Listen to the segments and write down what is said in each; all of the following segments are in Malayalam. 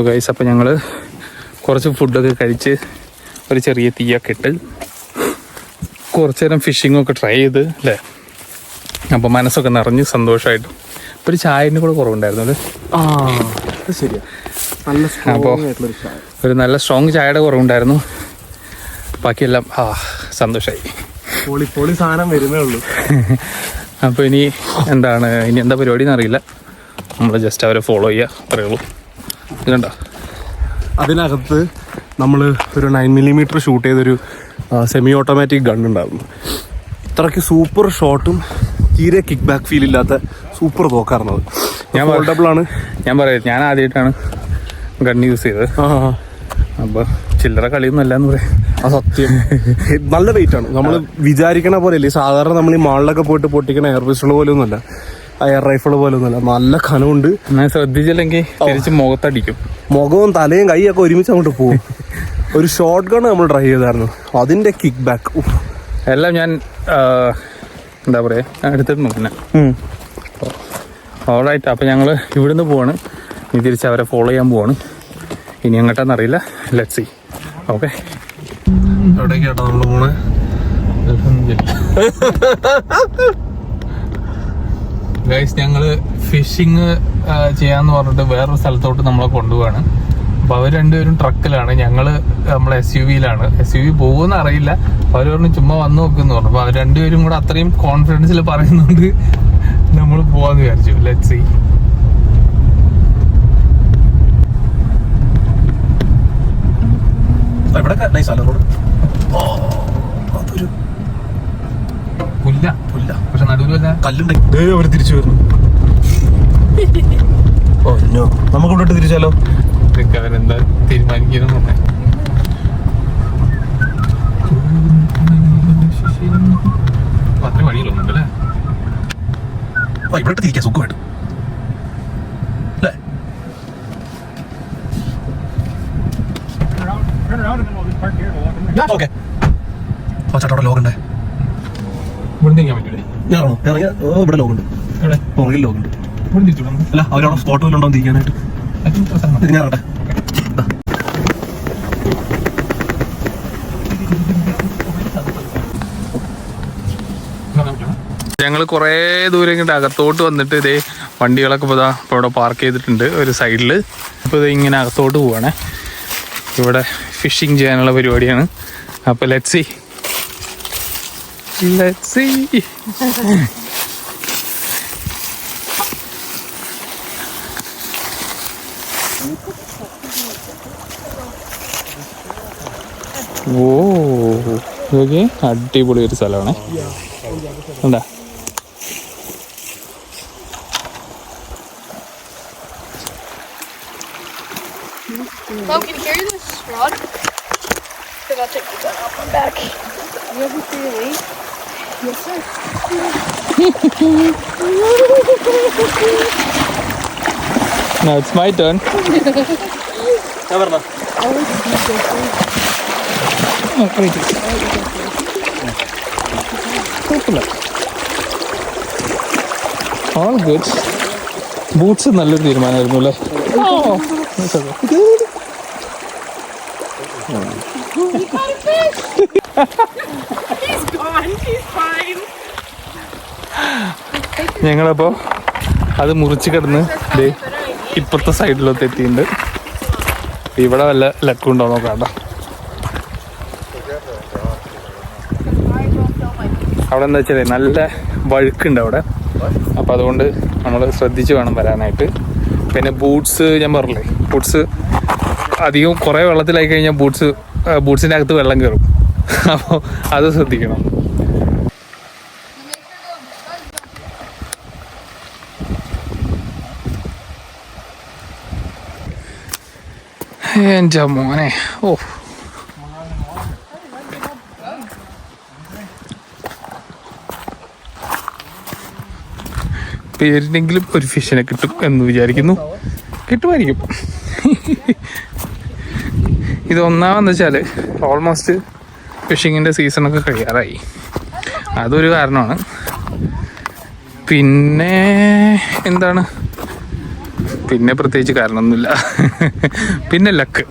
ഓ ഗൈസ് അപ്പോൾ ഞങ്ങൾ കുറച്ച് ഫുഡൊക്കെ കഴിച്ച് ഒരു ചെറിയ തീയൊക്കെ ഇട്ട് കുറച്ച് നേരം ഫിഷിങ്ങൊക്കെ ട്രൈ ചെയ്ത് അല്ലേ? അപ്പോൾ മനസ്സൊക്കെ നിറഞ്ഞ് സന്തോഷമായിട്ട്. ഒരു ചായന്റെ കൂടെ കുറവുണ്ടായിരുന്നു അല്ലേ? ആ ശരിയാ. നല്ല അപ്പോൾ. ഒരു നല്ല സ്ട്രോങ് ചായയുടെ കുറവുണ്ടായിരുന്നു. ബാക്കിയെല്ലാം ആ സന്തോഷമായി പൊളി പൊളി സാധനം വരുന്നേ ഉള്ളൂ. അപ്പോൾ ഇനി എന്താണ് ഇനി എന്താ പരിപാടി എന്നറിയില്ല. നമ്മൾ ജസ്റ്റ് അവരെ ഫോളോ ചെയ്യുക പറയുള്ളൂ കണ്ടോ അതിനകത്ത് നമ്മൾ ഒരു നയൻ മില്ലിമീറ്റർ ഷൂട്ട് ചെയ്തൊരു സെമി ഓട്ടോമാറ്റിക് ഗൺ ഉണ്ടായിരുന്നു. ഇത്രയ്ക്ക് സൂപ്പർ ഷോട്ടും തീരെ കിക്ക് ബാക്ക് ഫീൽ ഇല്ലാത്ത സൂപ്പർ തോക്കാറുന്നത് ഞാൻ ഫോൾഡബിൾ ആണ്. ഞാൻ പറയാം ഞാൻ ആദ്യമായിട്ടാണ് ഗൺ യൂസ് ചെയ്തത്. അപ്പോൾ ചില്ലറ കളിയൊന്നും അല്ല എന്ന് പറയാം. ആ സത്യം. നല്ല വെയിറ്റ് ആണ്. നമ്മൾ വിചാരിക്കണ പോലെ അല്ലേ സാധാരണ നമ്മൾ ഈ മാളിലൊക്കെ പോയിട്ട് പൊട്ടിക്കണ എയർ പിസ്റ്റൾ പോലെ ഒന്നുമല്ല ആ എയർ റൈഫിൾ പോലെ ഒന്നുമല്ല. നല്ല കനമുണ്ട്. ഞാൻ ശ്രദ്ധിച്ചില്ലെങ്കിൽ തിരിച്ച് മുഖത്തടിക്കും. മുഖവും തലയും കൈയൊക്കെ ഒരുമിച്ച് അങ്ങോട്ട് പോകും ഒരു ഷോർട്ട് ഗൺ നമ്മൾ ട്രൈ ചെയ്തായിരുന്നു. അതിന്റെ കിക്ക് ബാക്ക് എല്ലാം ഞാൻ എന്താ പറയുക എടുത്തിട്ട് നോക്കുന്നേ ഓളായിട്ട് അപ്പോൾ ഞങ്ങൾ ഇവിടുന്ന് പോവാണ്. ഇനി തിരിച്ച് അവരെ ഫോളോ ചെയ്യാൻ പോവാണ്. ഇനി എങ്ങോട്ടാന്നറിയില്ല ലെറ്റ് സി ഓക്കെ എവിടേക്കാട്ടോ നമ്മൾ പോണേ? ഗൈസ് ഞങ്ങൾ ഫിഷിങ് ചെയ്യാന്ന് പറഞ്ഞിട്ട് വേറൊരു സ്ഥലത്തോട്ട് നമ്മളെ കൊണ്ടുപോവാണ്. അപ്പൊ അവർ രണ്ടുപേരും ട്രക്കിലാണ് ഞങ്ങൾ നമ്മളെ എസ് യു വിയിലാണ് എസ് യു വി പോകുമെന്ന് അറിയില്ല. അവർ പറഞ്ഞു ചുമ്മാ വന്ന് നോക്കുന്നു പറഞ്ഞു. അപ്പൊ അവർ രണ്ടുപേരും കൂടെ അത്രയും കോൺഫിഡൻസിൽ പറയുന്നുണ്ട്. നമ്മൾ പോവാന്ന് വിചാരിച്ചു. ലെറ്റ് സി ഇവിടെ നൈസ് അല്ല റോഡ്. അതൊരു പുല്ല. പുല്ല. പക്ഷെ നടുവിലല്ല കല്ലുണ്ട്. അവർ തിരിച്ചു വരുന്നു. ഓ നോ നമുക്ക് ഇവിടോട്ട് തിരിച്ചാലോ അവരെന്താ തീരുമാനിക്കുന്നു പറഞ്ഞേ അത്രയും വഴിയിലൊന്നുണ്ട് അല്ലേ? ആ ഇവിടോട്ട് തിരിക്കാം. സുഖമായിട്ട്. ഓക്കെ. ചേട്ടാ ലോകണ്ടേ ഞാനാണോ ഇറങ്ങിയ ഓ ഇവിടെ ലോകുണ്ട് എവിടെ? പുറകിൽ തിരിച്ചു അല്ല അവരവിടെ സ്പോട്ട് വല്ലതും ഉണ്ടോ തിരിക്കാനായിട്ട് തിരിഞ്ഞാറട്ടെ ഞങ്ങൾ കുറേ ദൂരം ഇങ്ങോട്ട് അകത്തോട്ട് വന്നിട്ട് ഇതേ വണ്ടികളൊക്കെ ഇപ്പോൾ ഇതാ ഇപ്പോൾ ഇവിടെ പാർക്ക് ചെയ്തിട്ടുണ്ട് ഒരു സൈഡിൽ അപ്പോൾ ഇത് ഇങ്ങനെ അകത്തോട്ട് പോവാണ്. ഇവിടെ ഫിഷിങ് ചെയ്യാനുള്ള പരിപാടിയാണ്. അപ്പോൾ ലെറ്റ് സി ലെറ്റ് see. ഓ ഇതൊക്കെ അടിപൊളി ഒരു സ്ഥലമാണ് എന്താ Mom, can you carry this rod? Because I'll take the gun off my back. You have your weight? Yes, sir. Now it's my turn. All good. Boots all man. Boots നല്ലൊരു തീരുമാനമായിരുന്നു അല്ലേ Oh, that's okay. He's gone. ഞങ്ങളപ്പോൾ അത് മുറിച്ച് കിടന്ന് ദേ ഇപ്പുറത്തെ സൈഡിലോട്ട് എത്തിയിട്ടുണ്ട്. ഇവിടെ വല്ല ലക്കുണ്ടോ നോക്കാം കേട്ടോ അവിടെ എന്താ വെച്ചാൽ നല്ല വഴുക്കുണ്ട് അവിടെ. അപ്പോൾ അതുകൊണ്ട് നമ്മൾ ശ്രദ്ധിച്ച് വേണം വരാനായിട്ട്. പിന്നെ ബൂട്ട്സ് ഞാൻ പറഞ്ഞില്ലേ ബൂട്ട്സ് അധികം കുറേ വെള്ളത്തിലായി കഴിഞ്ഞാൽ ബൂട്ട്സ് ബൂട്ട്സിന്റെ അകത്ത് വെള്ളം കയറും അപ്പോൾ അത് ശ്രദ്ധിക്കണം. എന്റെ മോനെ. ഓ. പേരിനെങ്കിലും ഒരു ഫിഷിനെ കിട്ടും എന്ന് വിചാരിക്കുന്നു. കിട്ടുമായിരിക്കും. ഇത് ഒന്നാമെന്ന് വെച്ചാൽ ഓൾമോസ്റ്റ് ഫിഷിങ്ങിന്റെ സീസണൊക്കെ കഴിയാറായി അതൊരു കാരണമാണ്. പിന്നെ എന്താണ്? പിന്നെ പ്രത്യേകിച്ച് കാരണമൊന്നുമില്ല. പിന്നെ ലക്ക്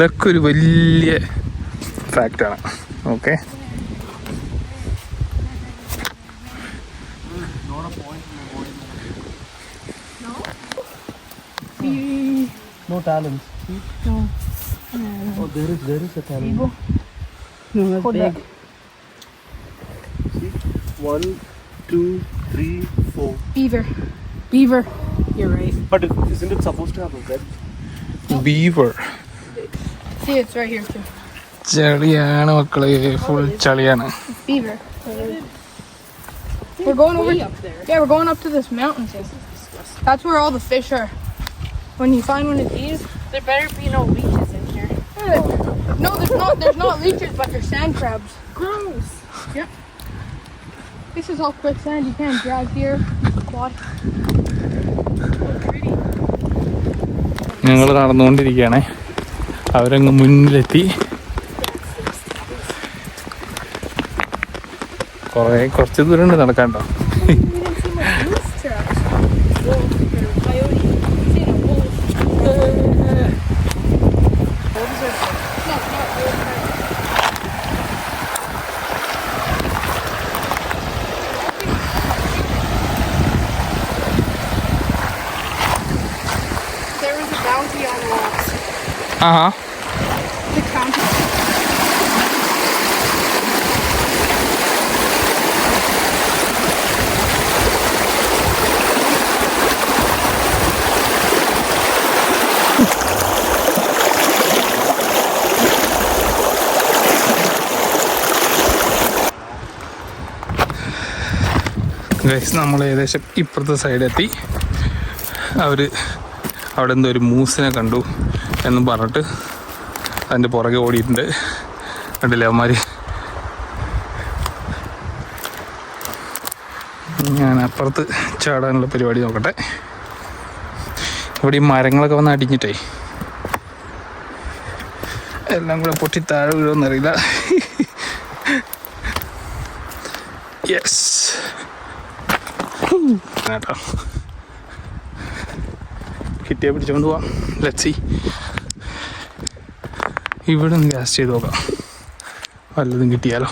ലക്ക് ഒരു വലിയ ഫാക്റ്റാണ് okay No talent. No. Oh, there is there is a talent. Eagle. No, that's Hold big. See, one, two, three, four. Beaver. Beaver. You're right. But it- isn't it supposed to have a red? ബീവർ See, it's right here too. ചളിയാണ് മക്കളെ full ചളിയാണ് Beaver. We're going over. Yeah, we're going up to this mountain. That's where all the fish are. When you find one of these, There better be no leeches in here. eh, no, there's not. There's not leeches, but there's sand crabs. Gross. Yep. This is all quicksand. You can't drag here. Quad. ഞങ്ങൾ നടന്നുകൊണ്ടിരിക്കുകയാണേ അവരങ്ങ് മുന്നിലെത്തി കുറേ കുറച്ച് ദൂരമുണ്ട് നടക്കാൻ നടക്കാണ്ടോ There was a bounty on rocks. County. Guys നമ്മൾ ഏകദേശം ഇപ്പുറത്തെ സൈഡെത്തി അവർ അവിടെ എന്തോ ഒരു മൂസിനെ കണ്ടു എന്ന് പറഞ്ഞിട്ട് അതിന്റെ പുറകെ ഓടിയിട്ടുണ്ട്. കണ്ടില്ലേ അവന്മാർ ഞാൻ അപ്പുറത്ത് ചാടാനുള്ള പരിപാടി നോക്കട്ടെ. ഇവിടെ ഈ മരങ്ങളൊക്കെ വന്ന് അടിഞ്ഞിട്ടേ. എല്ലാം കൂടെ പൊട്ടി താഴെ വീഴുമെന്നറിയില്ല. യെസ് കേട്ടോ കിട്ടിയാൽ പിടിച്ചോണ്ട് പോവാം. ലച്ചി ഇവിടെ നിന്ന് ഗ്യാസ് ചെയ്ത് നോക്കാം. വല്ലതും കിട്ടിയാലോ?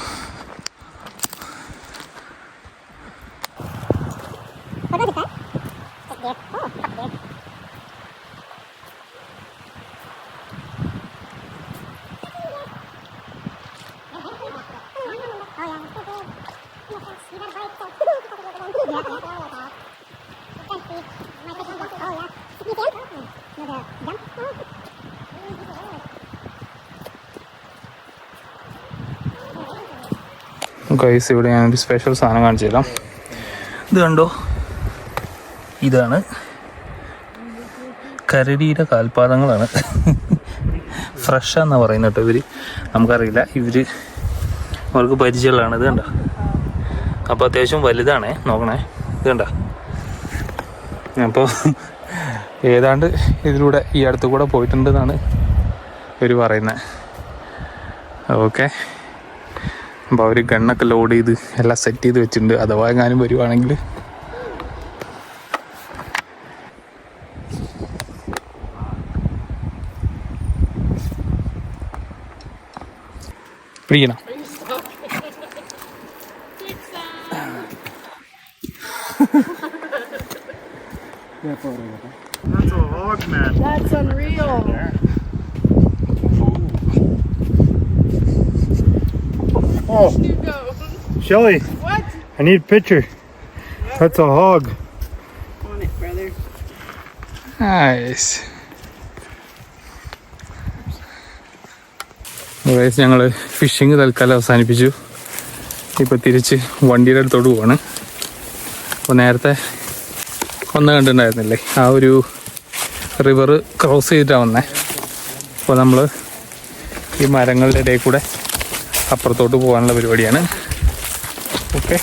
ഗൈസ് ഇവിടെ ഞാനൊരു സ്പെഷ്യൽ സാധനം കാണിച്ചു തരാം. ഇത് കണ്ടോ? ഇതാണ് കരടിയുടെ കാൽപാദങ്ങളാണ്. ഫ്രഷ് പറയുന്നത് കേട്ടോ ഇവർ നമുക്കറിയില്ല ഇവർ അവർക്ക് പരിചയമുള്ളതാണ്. ഇത് കണ്ടോ? അപ്പോൾ അത്യാവശ്യം വലുതാണേ നോക്കണേ. ഇത് കണ്ടോ? അപ്പോൾ ഏതാണ്ട് ഇതിലൂടെ ഈ അടുത്ത് കൂടെ പോയിട്ടുണ്ടെന്നാണ് ഇവർ പറയുന്നത്. ഓക്കെ അപ്പോൾ അവർ ഗണ്ണൊക്കെ ലോഡ് ചെയ്ത് എല്ലാം സെറ്റ് ചെയ്ത് വെച്ചിട്ടുണ്ട്. അഥവാ എങ്ങാനും വരുവാണെങ്കിൽ. പിടിക്കണം? Shelly, What? I need a picture. What? That's a hog. On it, brother. Nice ഞങ്ങൾ ഫിഷിങ് തൽക്കാലം അവസാനിപ്പിച്ചു ഇപ്പോൾ തിരിച്ച് വണ്ടിയുടെ അടുത്തോട്ട് പോവാണ് അപ്പോൾ നേരത്തെ ഒന്ന് കണ്ടിട്ടുണ്ടായിരുന്നില്ലേ ആ ഒരു റിവർ ക്രോസ് ചെയ്തിട്ടാണ് വന്നേ അപ്പോൾ നമ്മൾ ഈ മരങ്ങളുടെ ഇടയിൽ കൂടെ അപ്പുറത്തോട്ട് പോകാനുള്ള പരിപാടിയാണ് ഓക്കെ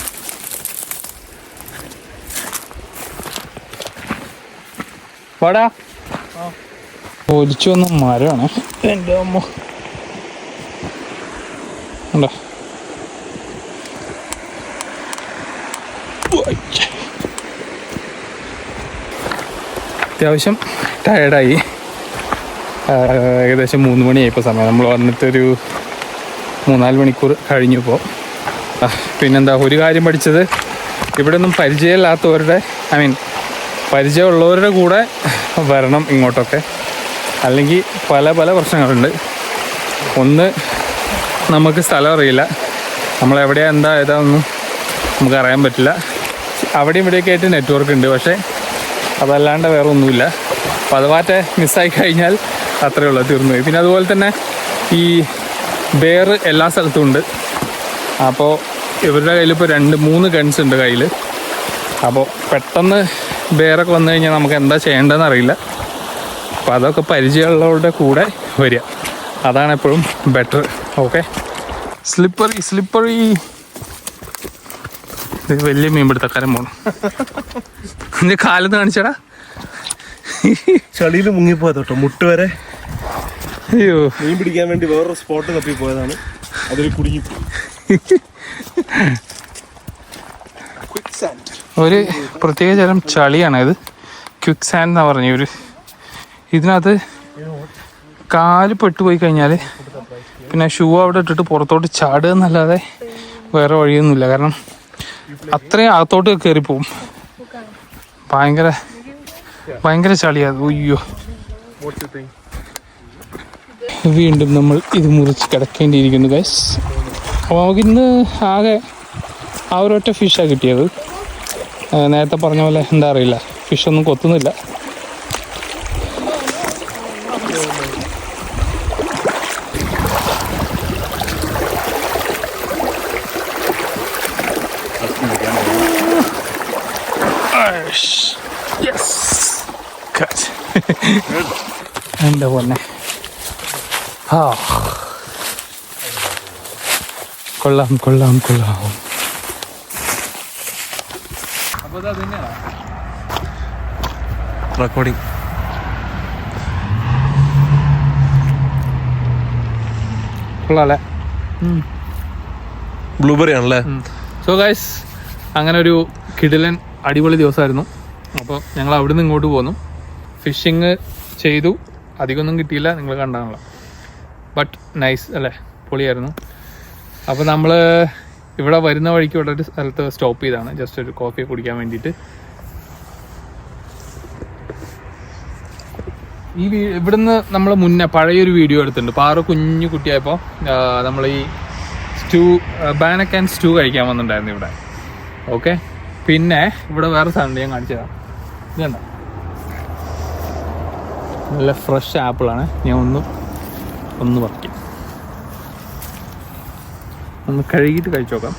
വാടാ ഒലിച്ചു വന്ന മരമാണ്. എന്റെ അമ്മ. ഉണ്ടോ? അത്യാവശ്യം ടയർഡായി ഏകദേശം മൂന്ന് മണിയായിപ്പോൾ സമയം. നമ്മൾ വന്നിട്ടൊരു മൂന്നാൽ മണിക്കൂർ കഴിഞ്ഞു ഇപ്പോൾ പിന്നെന്താ ഒരു കാര്യം പഠിച്ചത്. ഇവിടെ ഒന്നും പരിചയമില്ലാത്തവരുടെ ഐ മീൻ പരിചയമുള്ളവരുടെ കൂടെ വരണം ഇങ്ങോട്ടൊക്കെ. അല്ലെങ്കിൽ പല പല പ്രശ്നങ്ങളുണ്ട്. ഒന്ന് നമുക്ക് സ്ഥലം അറിയില്ല. നമ്മൾ എവിടെയാ എന്താ ഏതാണെന്നും നമുക്ക് അറിയാൻ പറ്റില്ല. അവിടെയും ഇവിടെയൊക്കെ ആയിട്ട് നെറ്റ്വർക്ക് ഉണ്ട്. പക്ഷേ അതല്ലാണ്ട് വേറെ ഒന്നുമില്ല അപ്പോൾ അതുമാറ്റ മിസ്സായി കഴിഞ്ഞാൽ അത്രയേ ഉള്ളൂ തീർന്നു പിന്നെ അതുപോലെ തന്നെ ഈ ബെയർ എല്ലാ സ്ഥലത്തും ഉണ്ട്. അപ്പോൾ ഇവരുടെ കയ്യിൽ ഇപ്പോൾ രണ്ട് മൂന്ന് ഗൺസ് ഉണ്ട് കയ്യിൽ അപ്പോൾ പെട്ടെന്ന് ബെയറൊക്കെ വന്നു കഴിഞ്ഞാൽ നമുക്ക് എന്താ ചെയ്യേണ്ടതെന്ന് അറിയില്ല. അപ്പോൾ അതൊക്കെ പരിചയമുള്ളവരുടെ കൂടെ വരിക. അതാണ് എപ്പോഴും ബെറ്റർ ഓക്കെ സ്ലിപ്പറി സ്ലിപ്പറി ഇത് വലിയ മീൻപിടുത്തക്കാരൻ പോണം. നിന്റെ കാലത്ത് കാണിച്ചടാ. ചളിയിൽ മുങ്ങിപ്പോയത് കേട്ടോ മുട്ട് വരെ. അയ്യോ. മീൻ പിടിക്കാൻ വേണ്ടി വേറൊരു സ്പോട്ട് തപ്പി പോയതാണ് അതിൽ കുടുങ്ങിപ്പോയി. ഒരു പ്രത്യേക തരം ചളിയാണ് ഇത് ക്വിക്ക് സാൻഡ് എന്നാ പറഞ്ഞ ഒരു. ഇതിനകത്ത് കാൽ പെട്ടുപോയി കഴിഞ്ഞാൽ പിന്നെ ഷൂ അവിടെ ഇട്ടിട്ട് പുറത്തോട്ട് ചാടുക എന്നല്ലാതെ വേറെ വഴിയൊന്നുമില്ല. കാരണം അത്രയും അകത്തോട്ട് കയറിപ്പോവും. പോവും ഭയങ്കര ഭയങ്കര ചളിയാണ് അയ്യോ. വീണ്ടും നമ്മൾ ഇത് മുറിച്ച് കിടക്കേണ്ടിയിരിക്കുന്നു ഗൈസ് അപ്പോൾ നമുക്കിന്ന് ആകെ ആ ഒരൊറ്റ ഫിഷാണ് കിട്ടിയത്. നേരത്തെ പറഞ്ഞ പോലെ എന്താ അറിയില്ല. ഫിഷ് ഒന്നും കൊത്തുന്നില്ല. കൊള്ളാം കൊള്ളാം കൊള്ളാം. അപ്പോൾ അത് തന്നെയാണ്? റെക്കോർഡിങ് കൊള്ളാം അല്ലേ ബ്ലൂബെറി ആണല്ലേ? സോ ഗൈസ് അങ്ങനെ ഒരു കിടിലൻ അടിപൊളി ദിവസമായിരുന്നു. അപ്പോൾ ഞങ്ങൾ അവിടെ നിന്ന് ഇങ്ങോട്ട് പോന്നു. ഫിഷിങ് ചെയ്തു. അധികമൊന്നും കിട്ടിയില്ല. നിങ്ങൾ കണ്ടാണല്ലോ. ബട്ട് നൈസ് അല്ലേ? പൊളിയായിരുന്നു. അപ്പോൾ നമ്മൾ ഇവിടെ വരുന്ന വഴിക്ക് ഇവിടെ ഒരു സ്ഥലത്ത് സ്റ്റോപ്പ് ചെയ്താണ്. ജസ്റ്റ് ഒരു കോഫി കുടിക്കാൻ വേണ്ടിയിട്ട്. ഈ ഇവിടുന്ന് നമ്മൾ മുന്നേ പഴയൊരു വീഡിയോ എടുത്തിട്ടുണ്ട്. പാറ കുഞ്ഞു കുട്ടിയായപ്പോൾ നമ്മൾ ഈ സ്റ്റൂ ബാനക്ക് ആൻഡ് സ്റ്റൂ കഴിക്കാൻ വന്നിട്ടുണ്ടായിരുന്നു ഇവിടെ. ഓക്കെ പിന്നെ ഇവിടെ വേറെ സാധനം ഞാൻ കാണിച്ചു തരാം. ഇത് നല്ല ഫ്രഷ് ആപ്പിളാണ് ഞാൻ ഒന്ന് ഒന്ന് പറിക്കും. ഒന്ന് കഴുകിയിട്ട് കഴിച്ചു നോക്കാം.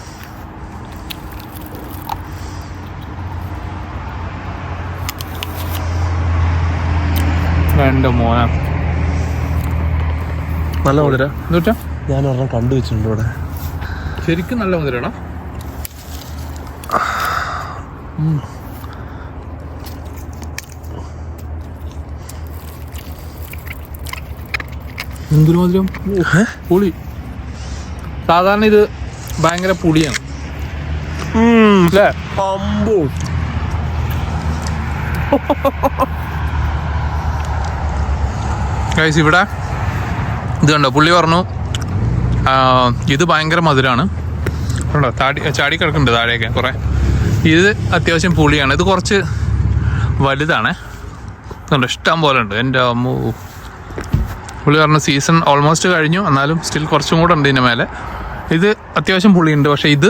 രണ്ട് മോന. നല്ല മുതിര. എന്താ ഞാൻ ഒരെണ്ണം കണ്ടു വെച്ചിട്ടുണ്ട് ഇവിടെ. ശരിക്കും നല്ല മധുരമാണ് എന്തൊരു മധുരം പുളി. സാധാരണ ഇത് ഭയങ്കര പുളിയാണ്. അല്ലേ അമ്പോ ഗൈസ് ഇവിടെ ഇത് കണ്ടോ? പുള്ളി പറഞ്ഞു ഇത് ഭയങ്കര മധുരമാണ് കണ്ടോ? താടി ചാടി കിടക്കുന്നുണ്ട് താഴെയൊക്കെ കുറേ. ഇത് അത്യാവശ്യം പുളിയാണ്. ഇത് കുറച്ച് വലുതാണ്. കണ്ടോ? ഇഷ്ടം പോലെ ഉണ്ട്. എന്റെ അമ്മൂ. പുള്ളി പറഞ്ഞു സീസൺ ഓൾമോസ്റ്റ് കഴിഞ്ഞു. എന്നാലും സ്റ്റിൽ കുറച്ചും കൂടെ ഉണ്ട് ഇതിന്റെ മേലെ. ഇത് അത്യാവശ്യം പുളിയുണ്ട് പക്ഷേ ഇത്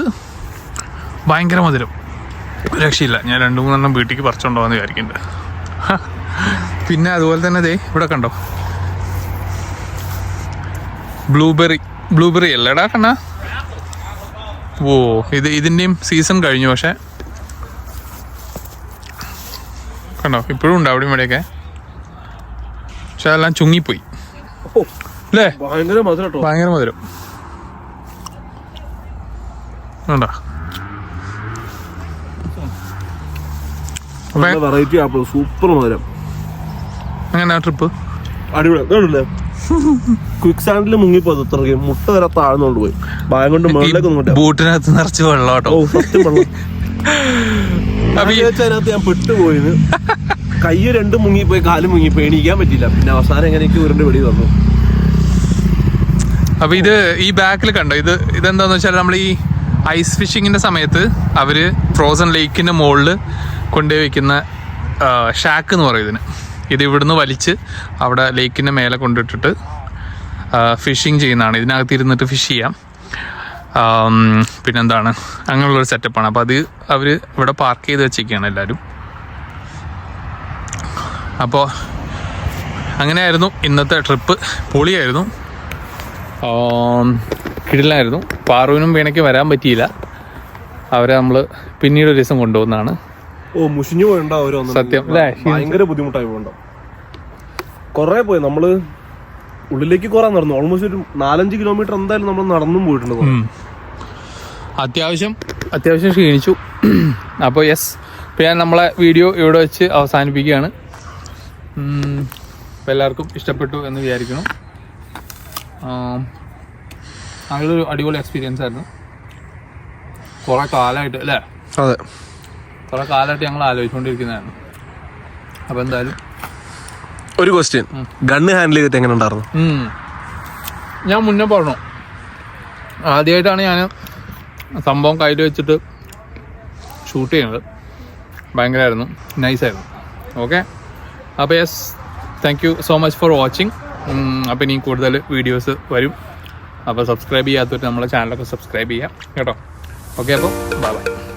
ഭയങ്കര മധുരം. രക്ഷയില്ല. ഞാൻ രണ്ട് മൂന്നെണ്ണം വീട്ടിലേക്ക് പറിച്ചുകൊണ്ടോ എന്ന് വിചാരിക്കുന്നുണ്ട് പിന്നെ അതുപോലെ തന്നെ ദേ ഇവിടെ കണ്ടോ? ബ്ലൂബെറി ബ്ലൂബെറി അല്ലേടാ കണ്ണ. ഓ ഇത് ഇതിന്റെയും സീസൺ കഴിഞ്ഞു പക്ഷെ. കണ്ടോ? ഇപ്പോഴും ഉണ്ട് അവിടെയും ഇവിടെയൊക്കെ. പക്ഷെ അതെല്ലാം ചുങ്ങിപ്പോയി. അല്ലേ ഭയങ്കര മധുരം ഭയങ്കര മധുരം. വെറൈറ്റി ആപ്പിൾ സൂപ്പർ മധുരം. അങ്ങനെ ട്രിപ്പ് അടിപൊളി. ഇതാണല്ലേ ക്വിക്ക് സാൻഡിൽ മുങ്ങിപ്പോയത് ഇത്രയ്ക്ക് മുട്ട വരെ താഴ്ന്നുകൊണ്ട് പോയി. ഭയം കൊണ്ട് മുകളിലേക്ക് ബൂട്ടിനകത്ത് നിറച്ച് വെള്ളം കേട്ടോ. സത്യം വെള്ളം അതിനകത്ത് ഞാൻ പെട്ടുപോയിന് കൈ രണ്ടും മുങ്ങിപ്പോയി കാലും മുങ്ങിപ്പോയി. എണീക്കാൻ പറ്റില്ല പിന്നെ അവസാനം എങ്ങനെയൊക്കെ ഉരുണ്ട് വെടി തന്നു അപ്പൊ ഇത് ഈ ബാക്കിൽ കണ്ടോ? ഇത് ഇതെന്താന്ന് വെച്ചാൽ നമ്മൾ ഈ ഐസ് ഫിഷിങ്ങിന്റെ സമയത്ത് അവർ ഫ്രോസൺ ലേക്കിന്റെ മുകളിൽ കൊണ്ടുപോയി വെക്കുന്ന ഷാക്ക് എന്ന് പറയും ഇതിന്. ഇത് ഇവിടുന്ന് വലിച്ച് അവിടെ ലേക്കിന്റെ മേലെ കൊണ്ടിട്ടിട്ട് ഫിഷിങ് ചെയ്യുന്നതാണ്. ഇതിനകത്ത് ഇരുന്നിട്ട് ഫിഷ് ചെയ്യാം. പിന്നെന്താണ്? അങ്ങനെയുള്ളൊരു സെറ്റപ്പാണ് അപ്പോൾ അത് അവർ ഇവിടെ പാർക്ക് ചെയ്ത് വെച്ചേക്കാണ് എല്ലാവരും അപ്പോൾ അങ്ങനെയായിരുന്നു ഇന്നത്തെ ട്രിപ്പ് പൊളിയായിരുന്നു. കിടിലായിരുന്നു. പാറുവിനും വീണയ്ക്ക് വരാൻ പറ്റിയില്ല. അവരെ നമ്മൾ പിന്നീട് ഒരു ദിവസം കൊണ്ടുപോകുന്നതാണ്. ഓ മുഷിഞ്ഞു പോയിണ്ടോ അവരൊന്നും സത്യം, അല്ലേ? ഭയങ്കര ബുദ്ധിമുട്ടായി പോകണ്ടോ കൊറേ പോയി. നമ്മൾ ഉള്ളിലേക്ക് കുറെ നടന്നു. ഓൾമോസ്റ്റ് ഒരു നാലഞ്ച് കിലോമീറ്റർ എന്തായാലും നമ്മൾ നടന്നും പോയിട്ടുണ്ട്. അത്യാവശ്യം അത്യാവശ്യം ക്ഷീണിച്ചു. അപ്പോൾ യെസ് ഇപ്പോൾ ഞാൻ നമ്മളെ വീഡിയോ ഇവിടെ വെച്ച് അവസാനിപ്പിക്കുകയാണ്. എല്ലാവർക്കും ഇഷ്ടപ്പെട്ടു എന്ന് വിചാരിക്കുന്നു. നല്ലൊരു അടിപൊളി എക്സ്പീരിയൻസ് ആയിരുന്നു. കുറേ കാലമായിട്ട് അല്ലേ? അതെ. കുറേ കാലമായിട്ട് ഞങ്ങൾ ആലോചിച്ചുകൊണ്ടിരിക്കുന്നതായിരുന്നു അപ്പോൾ എന്തായാലും ഒരു ക്വസ്റ്റ്യൻ ഗണ്ണ് ഹാൻഡിൽ ചെയ്തിട്ട് എങ്ങനെ ഉണ്ടായിരുന്നു? ഞാൻ മുന്നേ പറഞ്ഞു. ആദ്യമായിട്ടാണ് ഞാൻ സംഭവം കയ്യിൽ വെച്ചിട്ട് ഷൂട്ട് ചെയ്യുന്നത് ഭയങ്കരമായിരുന്നു നൈസായിരുന്നു ഓക്കെ അപ്പോൾ yes thank you so much for watching അപ്പോൾ ഇനി കൂടുതൽ വീഡിയോസ് വരും. അപ്പോൾ സബ്സ്ക്രൈബ് ചെയ്യാത്തവർ നമ്മളെ ചാനലൊക്കെ സബ്സ്ക്രൈബ് ചെയ്യാം. കേട്ടോ? ഓക്കെ അപ്പോൾ ബൈ ബൈ